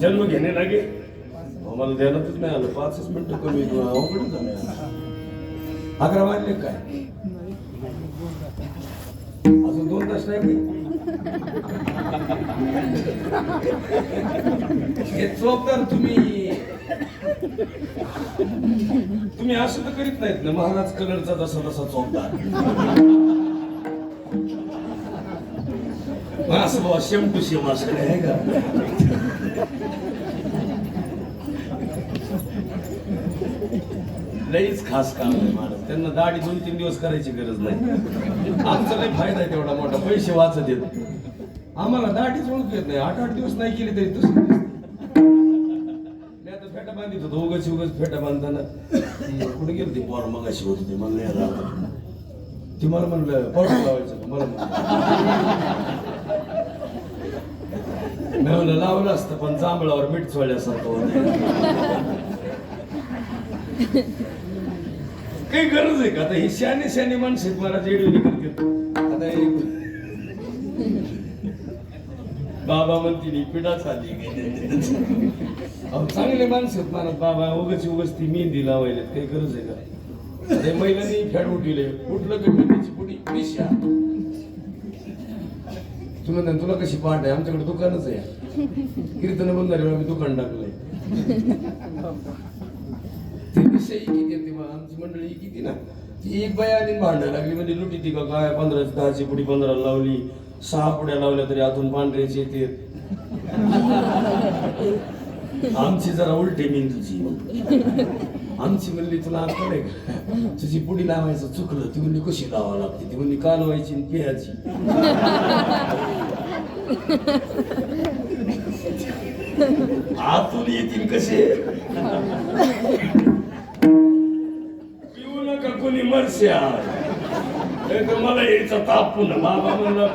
जन्म घेणे लागे. मला ध्यानातच नाही आलं. पाचच मिनिटं कमी अवघड झालं अकरा वाजले काय? अजून दोन तास नाही. हे तर तुम्ही. तुम्ही असं तर करीत नाहीत ना. महाराज कलरचा जसा तसा चोपदार. असं बाबा शेम टू शेम असं. आहे का? लईच खास काम आहे महाराज त्यांना दाढी दोन तीन दिवस करायची गरज नाही. आमचा लई फायदा आहे तेवढा मोठा. पैसे वाचत येत आम्हाला दाढीच ओळखू येत नाही. आठ आठ दिवस नाही केली तरी तसं मी आता फेटा बांधित होतो. उगाच उगाच फेटा बांधताना. कुठे गेली ती पोर मग अशी होती ती. मला नाही राहत ती मला म्हणलं पावडर लावायचं मला म्हणलं. म्हणलं लावलं असतं पण जांभळावर मीठ चोळल्यासारखं होतं. काही गरज आहे का? आता ही शहाणी शहाणी माणसे मला जेडवी करते आता हे बाबा म्हणतील पिढा चालली अहो चांगले माणसं आहेत मला बाबा उगाच उगच ती मेहंदी लावायला काही गरज आहे का? ते महिलांनी फॅड उठले उठलं की मेहंदीची पुढी पिशा. तुम्ही तुला कशी पाठ आहे? आमच्याकडे दुकानच आहे. कीर्तन बंद झाल्यावर आम्ही दुकान टाकलंय. ते विषय किती आमची मंडळी किती ना. ती एक बाई आली भांडायला लागली. म्हणजे लुटी ती काय? पंधरा दहाची पुडी पंधरा लावली. सहा पुड्या लावल्या तरी आतून पांढऱ्याची येते. आमची जरा उलटी मीन तुझी आमची म्हणली तुला अक्कल आहे का? तुझी पुडी लावायचं चुकलं ती म्हणली कशी लावावं लागते? ती म्हणली कालवायची आणि पियाची? आतून येतील कसे? पिऊ नका कोणी मरस्या. मला यायचा ताप पुन्हा बाबा म्हणला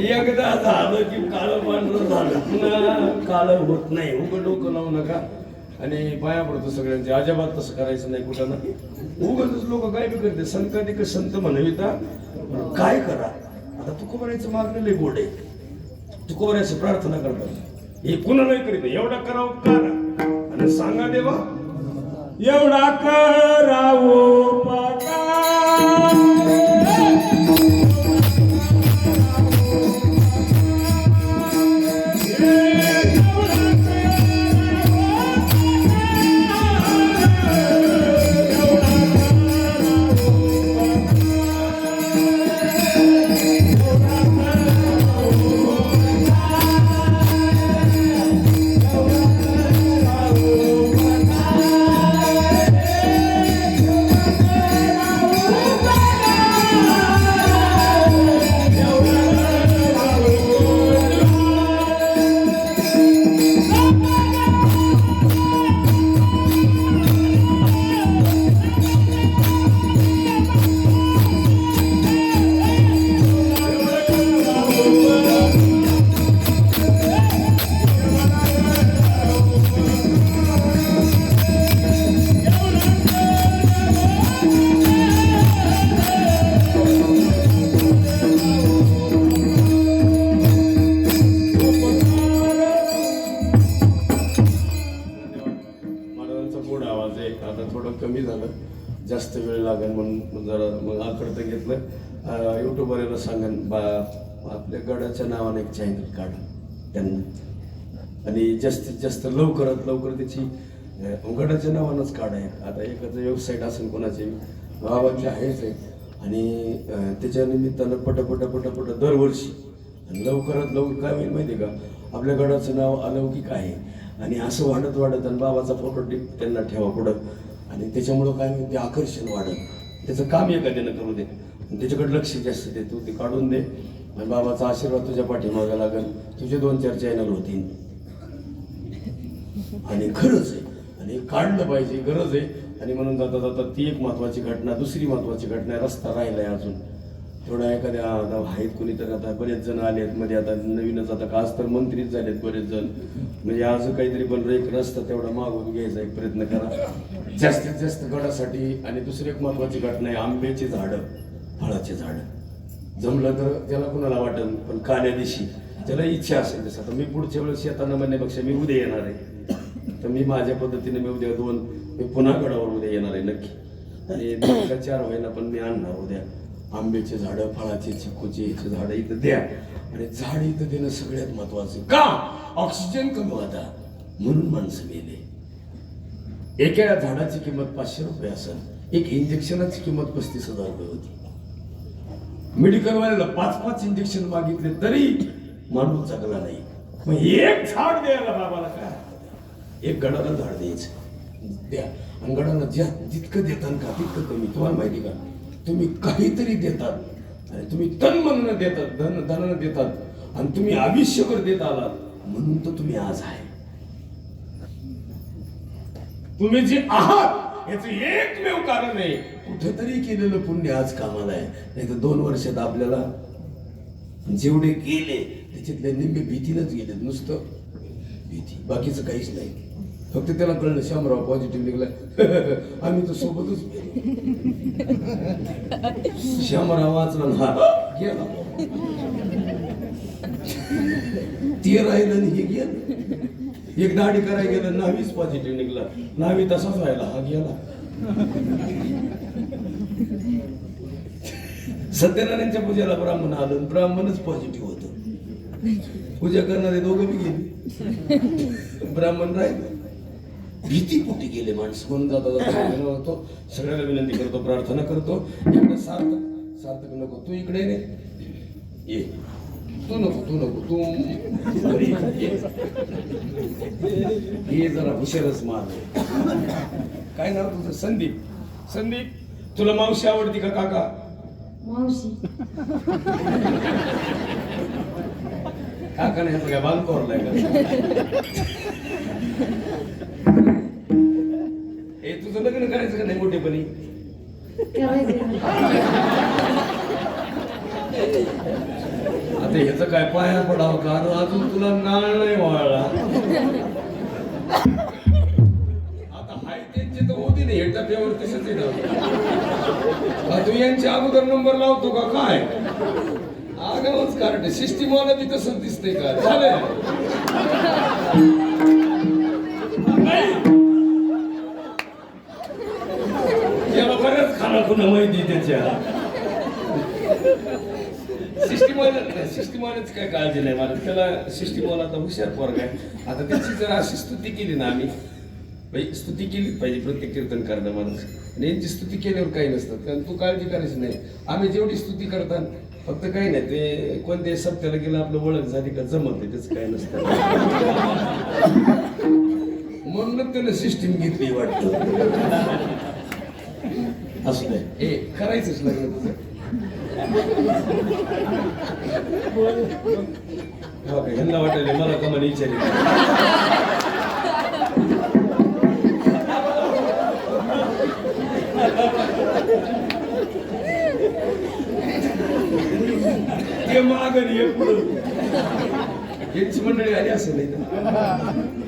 एकदा झालं की काळं पांढरं झालं. पुन्हा काळं होत नाही. उघड डोकं लावू नका. आणि पाया पडतो सगळ्यांचे. अजिबात तसं करायचं नाही कुठं. ना उगतच लोक काय बी करते. संताधिक संत म्हणविता. काय करा? आता तुकोबऱ्याचं मागणं लय गोड आहे. तुकोबऱ्याची प्रार्थना करतात. हे कुणालाही करीत? एवढा करावं करा. आणि सांगा देवा एवढा करावो पकार. आकडतं घेतलं सांगन बा आपल्या गडाच्या नावाने एक चॅनल काढा त्यांना. आणि जास्तीत जास्त लवकरात लवकर त्याची गडाच्या नावानंच काढा एक. आता एखादं वेबसाईट असेल कोणाची गावाची आहेच आहे आणि त्याच्या निमित्तानं पटपट पटपट दरवर्षी आणि लवकरात लवकर काय होईल माहिती आहे का? आपल्या गडाचं नाव अलौकिक आहे. आणि असं वाढत वाढत आणि बाबाचा फोटो टिप त्यांना ठेवा पुढं. आणि त्याच्यामुळं काय होईल ते आकर्षण वाढत त्याचं काम एखाद्यानं करू दे. त्याच्याकडे लक्ष जास्त दे तू ते काढून दे. आणि बाबाचा आशीर्वाद तुझ्या पाठीमागा लागेल. तुझे दोन चार चॅनल होतील आणि खरंच आहे. आणि काढलं पाहिजे गरज आहे. आणि म्हणून जाता जाता ती एक महत्वाची घटना दुसरी महत्वाची घटना रस्ता राहिला आहे अजून. थोडा एखाद्या आता आहेत कोणीतरी आता बरेच जण आले आहेत. मध्ये आता नवीनच आता आज तर मंत्रीच झालेत बरेच जण. म्हणजे आज काहीतरी पण एक रस्ता तेवढा मागून घ्यायचा एक प्रयत्न करा. जास्तीत जास्त गडासाठी. आणि दुसरी एक महत्वाची घटना आहे आंब्याची झाडं. फळाचे झाडं. जमलं तर त्याला कुणाला वाटेल पण काल्या दिवशी त्याला इच्छा असेल. तसं आता मी पुढच्या वेळेस येताना म्हणण्यापेक्षा मी उद्या येणार आहे. तर मी माझ्या पद्धतीने मी उद्या दोन मी पुन्हा गडावर उद्या येणार आहे नक्की. आणि दोन का चार महिना पण मी आणणार उद्या. आंब्याचे झाडं फळाचे चिकूचे याचे झाडं इथं द्या. आणि झाड इथं देणं सगळ्यात महत्वाचं. का? ऑक्सिजन कमी होता. म्हणून माणसं मेले. एका झाडाची किंमत पाचशे रुपये असेल. एक इंजेक्शनाची किंमत पस्तीस हजार रुपये होती. मेडिकलवाल्याला पाच पाच इंजेक्शन मागितले तरी माणूस जगला नाही. मग एक झाड द्यायला बाबाला काय? एक गडाला झाड द्यायचं. द्या. आणि गडाला ज्या जितकं देतात का तितकं कमी. तुम्हाला माहिती का? तुम्ही काहीतरी देतात. आणि तुम्ही तन मननं देतात धन धनानं देतात. आणि तुम्ही आयुष्यभर देत आलात. म्हणून तर तुम्ही आज आहे. तुम्ही जे आहात याचं एकमेव कारण आहे. कुठेतरी केलेलं पुण्य आज कामाला आहे. नाही तर दोन वर्षात आपल्याला जेवढे केले त्याच्यातले निम्मे भीतीनच गेले नुसतं. भीती. बाकीचं काहीच नाही. फक्त त्याला कळलं श्यामराव पॉझिटिव्ह निघला. आम्ही तर सोबतच श्यामराव वाचला ना हा, गेला. ते राहिलं आणि हे गेलं. एक दाढी करायला गेलं नावीच पॉझिटिव्ह निघला. नावी तसाच राहिला हा गेला. सत्यनारायणच्या पूजेला ब्राह्मण आलं ब्राह्मणच पॉझिटिव्ह होतं. पूजा करणारे दोघं बी गेले. ब्राह्मण राहिले. भीती कुठे गेले माणसं? म्हणून जाता जाता सगळ्याला विनंती करतो प्रार्थना करतो. इकडे सार्थक सार्थक नको. तू इकडे ये. ये. तू नको तू नको तू. हे जरा हुशारच मार. काय नाव तुझं? संदीप. संदीप तुला मावशी आवडती का काका? मावशी. काका नाही काय बाल कोरलाय का? ए तुझं लग्न करायचं का नाही मोठेपणी? आता ह्याचं काय पाया पडावं का? अजून तुला नाळ नाही वाळला. म्हणजे हाय तर होती नाही हे टप्प्यावर तसंच आहे तू यांच्या अगोदर नंबर लावतो का काय? आगावच कारण सिस्टीम वाला बी तसंच दिसते का? झालं बऱ्याच खाना खुना माहिती त्याच्या. सिस्टीमवाला सिस्टीमवाल्याच काय काळजी नाही मला. त्याला सिस्टीमवाला आता हुशार पोरग आहे. आता त्याची जर अशी स्तुती केली ना आम्ही बाई स्तुती केलीच पाहिजे प्रत्येक कीर्तन माणूस आणि यांची स्तुती केल्यावर काही नसतात कारण तू काळजी करायची नाही. आम्ही जेवढी स्तुती करतात फक्त काही नाही ते कोणत्याही सप्त्याला गेलं आपलं ओळख झाली का जमत नाही त्याचं काय नसतं. म्हणून त्यानं सिस्टीम घेतली वाटतं. असं नाही. हे करायचंच नाही. तुझं ह्यांना वाटायला मला का विचारली विचारी हे पुढं. यांची मंडळी आली असेल नाही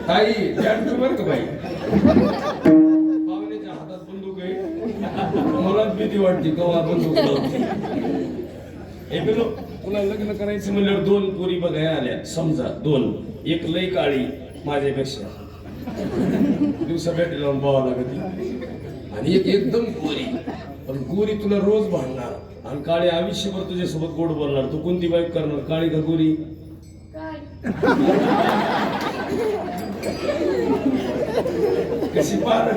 ताई ध्यान बरं का बाई? पाहुण्याच्या हातात बंदूक आहे. मला भीती वाटते कवा बंदूक हे गेलो तुला लग्न करायचं म्हणल्यावर दोन पोरी बघाय आल्या. समजा दोन. एक लई काळी माझ्यापेक्षा. दिवसा भेटी लावून पाहावं लागत आणि एक एकदम गोरी. पण गोरी तुला रोज भांडणार. आणि काळी आयुष्यभर तुझ्यासोबत गोड बोलणार. तू कोणती बाईक करणार? काळी का गोरी? कशी पार?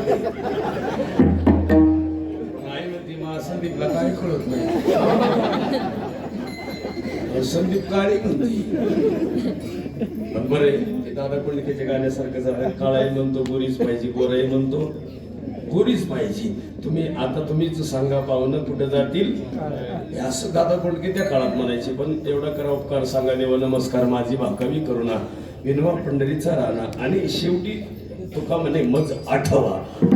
नाही म्हणते मग संदीपला काय कळत नाही. संदीप काळी म्हणते बरे ते दादा कोंडकेच्या गाण्यासारखं झालं. काळाही म्हणतो गोरीच पाहिजे गोराही म्हणतो. गोरीच पाहिजे. तुम्ही आता तुम्हीच सांगा पाहुणं कुठे जातील? हे असं दादा कोंडके त्या काळात म्हणायचे पण एवढा करा उपकार सांगा देव नमस्कार माझी भाकवी करुणा विनवा पंढरीचा राणा आणि शेवटी तुका म्हणे मज आठवा.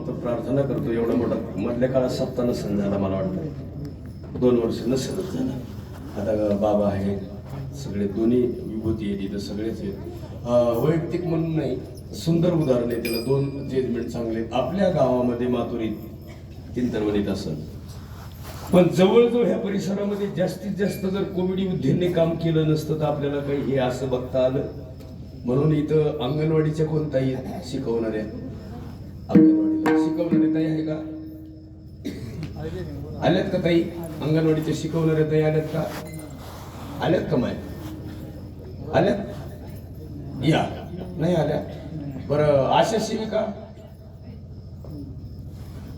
फक्त प्रार्थना करतो एवढा मोठा मधल्या काळात सत्ता नसेल झाला मला वाटतं. दोन वर्ष नसेलच झाला. आता बाबा आहे सगळे दोन्ही विभूती आहेत इथं सगळेच आहेत. वैयक्तिक म्हणून नाही सुंदर उदाहरण आहे त्याला दोन जजमेंट चांगले आहेत. आपल्या गावामध्ये माथुरीत चिंतनवनीत असं पण जवळजवळ ह्या परिसरामध्ये जास्तीत जास्त जर कोविड युद्धेने काम केलं नसतं तर आपल्याला काही हे असं बघता आलं. म्हणून इथं अंगणवाडीच्या कोणताही शिकवणाऱ्या अंगणवाडी शिकवणारे ताई आहे का? आल्यात का ताई? अंगणवाडीच्या शिकवणारे ताई आल्यात का? आल्यात का माय? आल्यात या. नाही आल्या? बरं आशा सेविका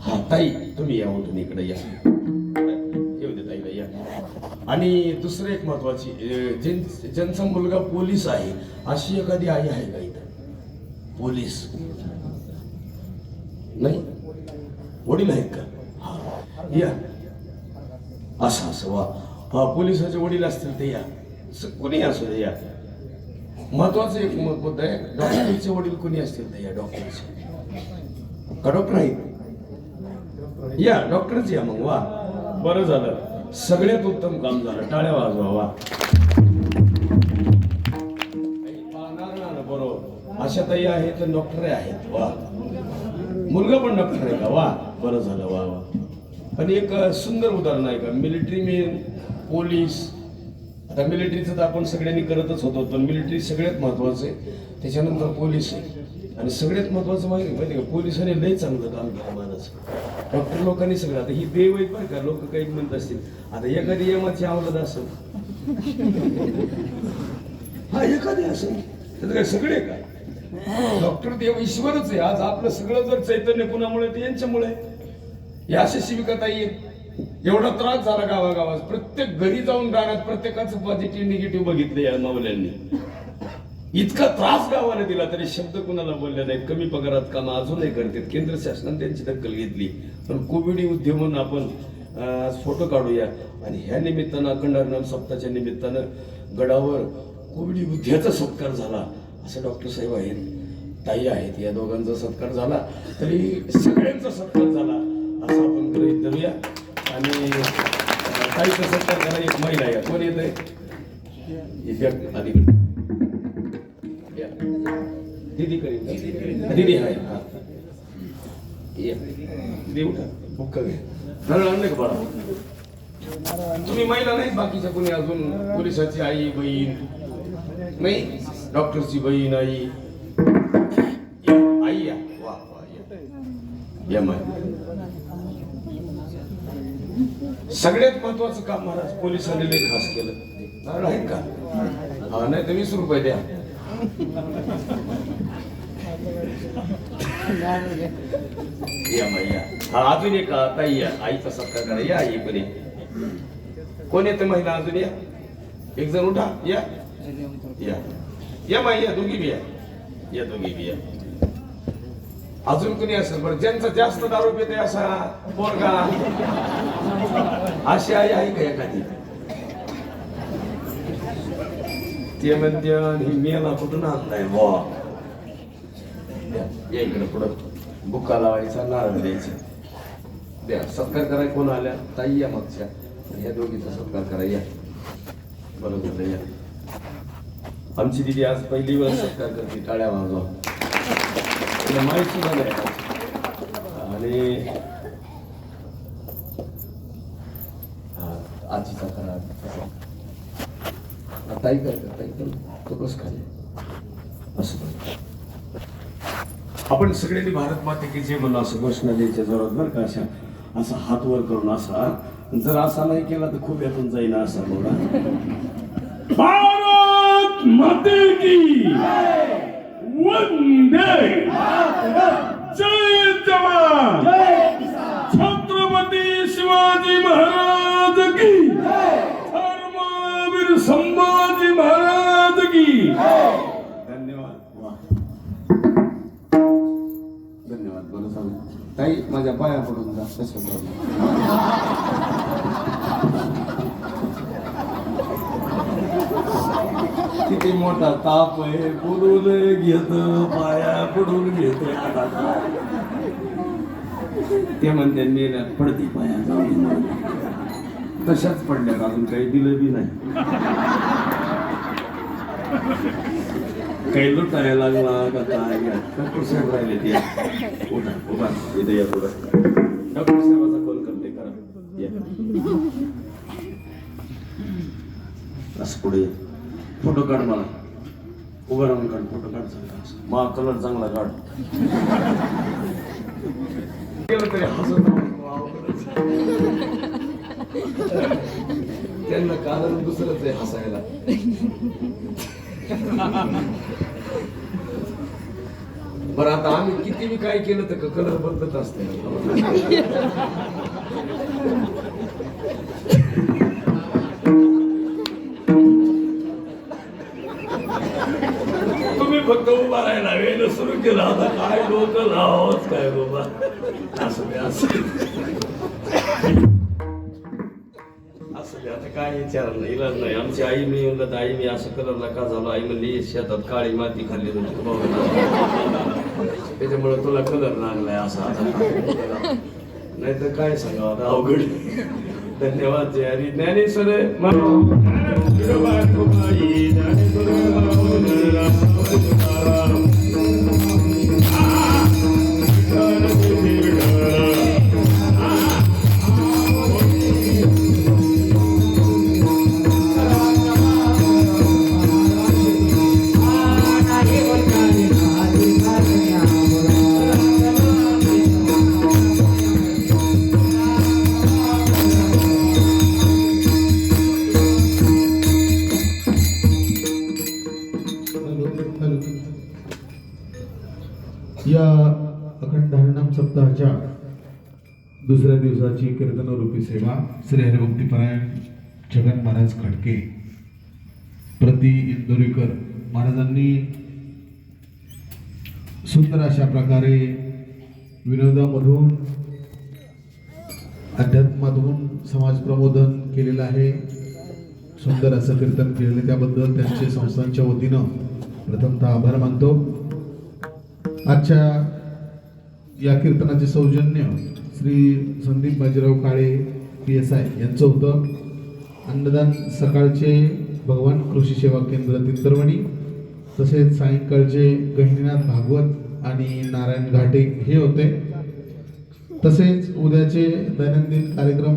हा ताई तुम्ही या उठून इकडे या. येऊ दे ताईला या. आणि दुसरं एक महत्वाची अं, ज्यां ज्यांचा मुलगा पोलीस आहे अशी एखादी आई आहे का इथं? पोलीस. नाही? वडील आहेत का हा या. असं असं. वा. हा पोलिसाचे वडील असतील ते या. स- कोणी असू दे या. महत्वाचं एक मत मुद्दा आहे डॉक्टरचे वडील कोणी असतील ते या डॉक्टरचे? का डॉक्टर आहेत? या डॉक्टरच या मग वा. बरं झालं. सगळ्यात उत्तम काम झालं. टाळ्या वाजवा वा. बरोबर. अशा ताई आहेत तर डॉक्टर आहेत वा. मुलगा पण डॉक्टर आहे का? वा बरं झालं वा वा. पण एक सुंदर उदाहरण आहे का? मिलिटरी मेन पोलीस आता मिलिटरीचं तर आपण सगळ्यांनी करतच होतो पण मिलिटरी सगळ्यात महत्वाचं आहे. त्याच्यानंतर पोलीस आहे. आणि सगळ्यात महत्वाचं म्हणजे, माहिती माहिती का? पोलिसांनी लई चांगलं काम केलं माणूस. डॉक्टर लोकांनी सगळं आता ही देव आहेत बरं का? लोक काही म्हणत असतील आता एखादी यमाची आवडत असेल. हा एखादी असेल. त्याचं काय सगळे का? डॉक्टर देव ईश्वरच आहे. आज आपलं सगळं जर चैतन्य कुणामुळे ते यांच्यामुळे या शिविका ताई एवढा त्रास झाला गावागावात. प्रत्येक घरी जाऊन राहण्यात प्रत्येकाचं पॉझिटिव्ह निगेटिव्ह बघितलं या मावल्यांनी इतका त्रास गावाला दिला तरी शब्द कुणाला बोलले नाही कमी पगारात काम अजूनही करतात. केंद्र शासनाने त्यांची दखल घेतली. पण कोविड उद्योग म्हणून आपण फोटो काढूया. आणि ह्या निमित्तानं अखंड हरिनाम सप्ताहाच्या निमित्तानं गडावर कोविड युद्धाचा सत्कार झाला. असं डॉक्टर साहेब आहेत ताई आहेत या दोघांचा सत्कार झाला तरी सगळ्यांचा सत्कार झाला असं आपण गृहित धरूया. आणि ताईचा सत्कार झाला एक महिला आहे कोण येत आहे अलीकडे दीदी करेल दीदी आहे हा. या. उठा. बुक्का घे. नारळ का बाळा? तुम्ही महिला नाही बाकीच्या कोणी अजून? पोलिसाची आई बहीण? नाही? डॉक्टरची बहीण आई या, आई या. वा वा या. या माय. सगळ्यात महत्वाचं काम महाराज पोलिसांनी लई खास केलं. नारळ आहे का? हा नाही तर वीस रुपये द्या. या मैया हा अजून एक ताई या. आईचा सत्कार करा या आई पण ये. कोण येते महिला अजून या? एक जण उठा. या. या. या माई या दोघी बी या. दोघी बी या. अजून कोणी असेल बरं? ज्यांचा जास्त दारू पिते असा पोरगा. अशी आई आहे का एखादी? ते म्हणते ही मेला कुठून आणलाय वा या इकडे पुढं. बुक्का लावायचा नारळ द्यायचा. द्या सत्कार कराय कोण आल्या? ताई या मागच्या. आणि या दोघीचा सत्कार करा या. बरं झालं या. आमची दिदी आज पहिली वेळ सत्कार करते टाळ्या वाजवा. तिला माहीत सुद्धा नाही. आणि हा, आजीचा करा. ताई करते ताई कर. तो कस खाली. असं आपण सगळ्यांनी भारत माते की जे म्हणून असं घोषणा द्यायच्या जोरात बरं का अशा असा हात वर करून असा. जर असा नाही केला तर खूप यातून जाईना असा बोला माते की वंदे। जय जवान। छत्रपती शिवाजी महाराज की। धर्मवीर संभाजी महाराज की। धन्यवाद। धन्यवाद बरं सांग ताई माझ्या पाया पडून जा. तसं किती मोठा ताप आहे बोलून घेत पाया पडून घेत. ते म्हणते मी पडती पाया तशाच पडल्यात अजून काही दिलं बी नाही. काही लुटायला लागला का काय? डॉक्टर साहेब राहिले ते. उठा उभा इथे या पुढं. डॉक्टर साहेबाचा कॉल करते करा. या. असं पुढे फोटो काढ मला. उभं राहून काढ फोटो काढ चांगला. मा कलर चांगला काढ. केलं तरी त्यांना कारण दुसरंच आहे हसायला. बरं आता आम्ही किती बी काय केलं तर कलर बदलत असते. विचारलं नाही इलाज नाही आमची आई मी म्हणलं तर आई मी असं कलरला का झालो? आई म्हणली शेतात काळी माती खाल्ली होती त्याच्यामुळे तुला कलर लागलाय असा नाही तर काय सांगा आता अवघड धन्यवाद जय हरी ज्ञानेश्वर दुसऱ्या दिवसाची कीर्तनरूपी सेवा श्री हरिभक्तीपरायण छगन महाराज खडके प्रति इंदोरीकर महाराजांनी सुंदर अशा प्रकारे विनोदामधून अध्यात्मातून समाज प्रबोधन केलेलं आहे. सुंदर असं कीर्तन केलेलं त्याबद्दल त्यांचे संस्थांच्या वतीनं प्रथमतः आभार मानतो. आजच्या या कीर्तनाचे सौजन्य Shri Sandeep Bajirao Kale P S I यांचं होतं. अन्नदान सकाळचे भगवान कृषी सेवा केंद्र तिंतरवणी तसेच सायंकाळचे गहिनीनाथ भागवत आणि नारायण घाटे हे होते. तसेच उद्याचे दैनंदिन कार्यक्रम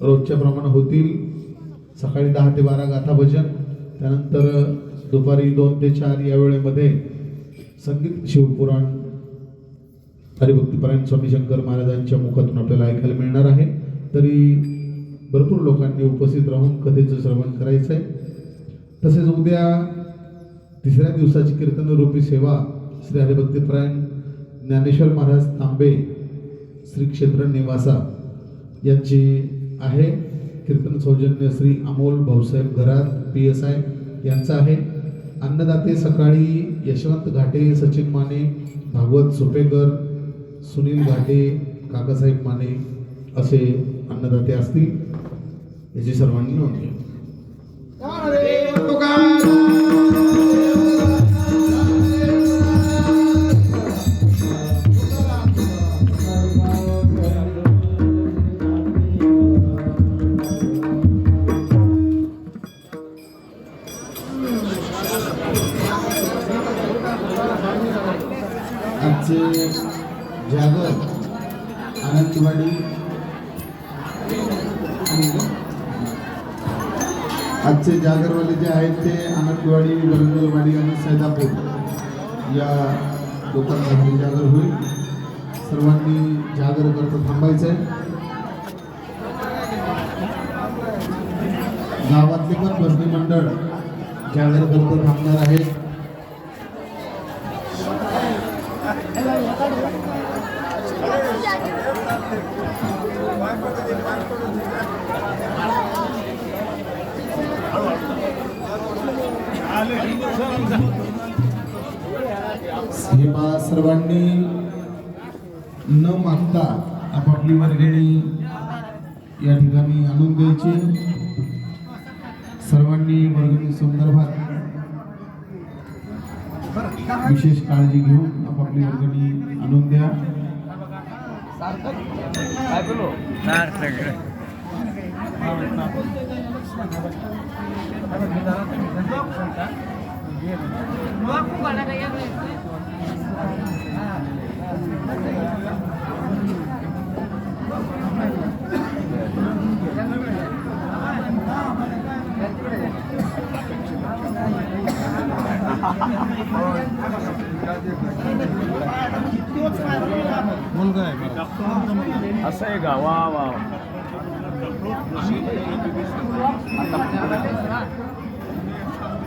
रोजच्या प्रमाणे होतील. सकाळी दहा ते बारा गाथा भजन त्यानंतर दुपारी दोन ते चार या वेळेमध्ये संगीत शिवपुराण हरिभक्तीपरायण स्वामी शंकर महाराजांच्या मुखातून आपल्याला ऐकायला मिळणार आहे. तरी भरपूर लोकांनी उपस्थित राहून कथेचं श्रवण करायचं आहे तसेच उद्या तिसऱ्या दिवसाची कीर्तनरूपी सेवा श्री हरिभक्तीपरायण ज्ञानेश्वर महाराज तांबे श्री क्षेत्र निवासा यांची आहे. कीर्तन सौजन्य श्री अमोल भाऊसाहेब घरात पी एस आय यांचं आहे. अन्नदाते सकाळी यशवंत घाटे सचिन माने भागवत सुपेकर सुनील घाटे काकासाहेब माने असे अन्नदाते असतील याची सर्वांनी नोंद घ्या you. जागर आनंद तिवाडी. आजचे जागरवाले जे आहेत ते आनंदवाडी वरंगलवाडी आणि सैदापूर या लोकांसाठी जागर होईल. सर्वांनी जागर करता थांबायचं आहे गावातले पण भरती मंडळ जागर करता थांबणार आहेत. सेवा सर्वांनी न मागता आपापली वर्गणी या ठिकाणी आणून द्यायची. सर्वांनी वर्गणी संदर्भात विशेष काळजी घेऊन आपापली वर्गणी आणून द्या. असं आहे का वा वा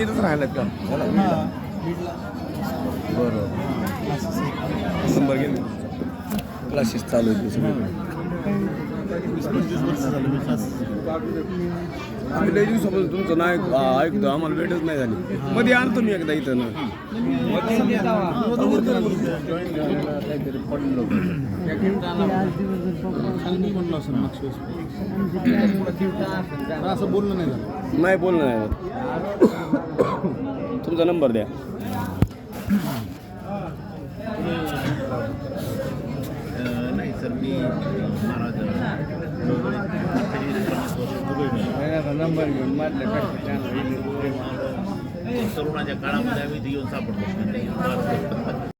तुम्ही इथंच राहिलात का बरोबर नंबर घेऊन क्लासेस चालू आहेत आम्ही लय दिवसापासून तुमचं नाही ऐकतो आम्हाला भेटच नाही झाली मध्ये आणतो मी एकदा इथं ना असं बोलणं नाही झालं नाही बोलणं नाही तुमचा नंबर द्या. नाही सर मी महाराज नंबर घेऊन तरुणाच्या काळामध्ये आम्ही येऊन सापडलो.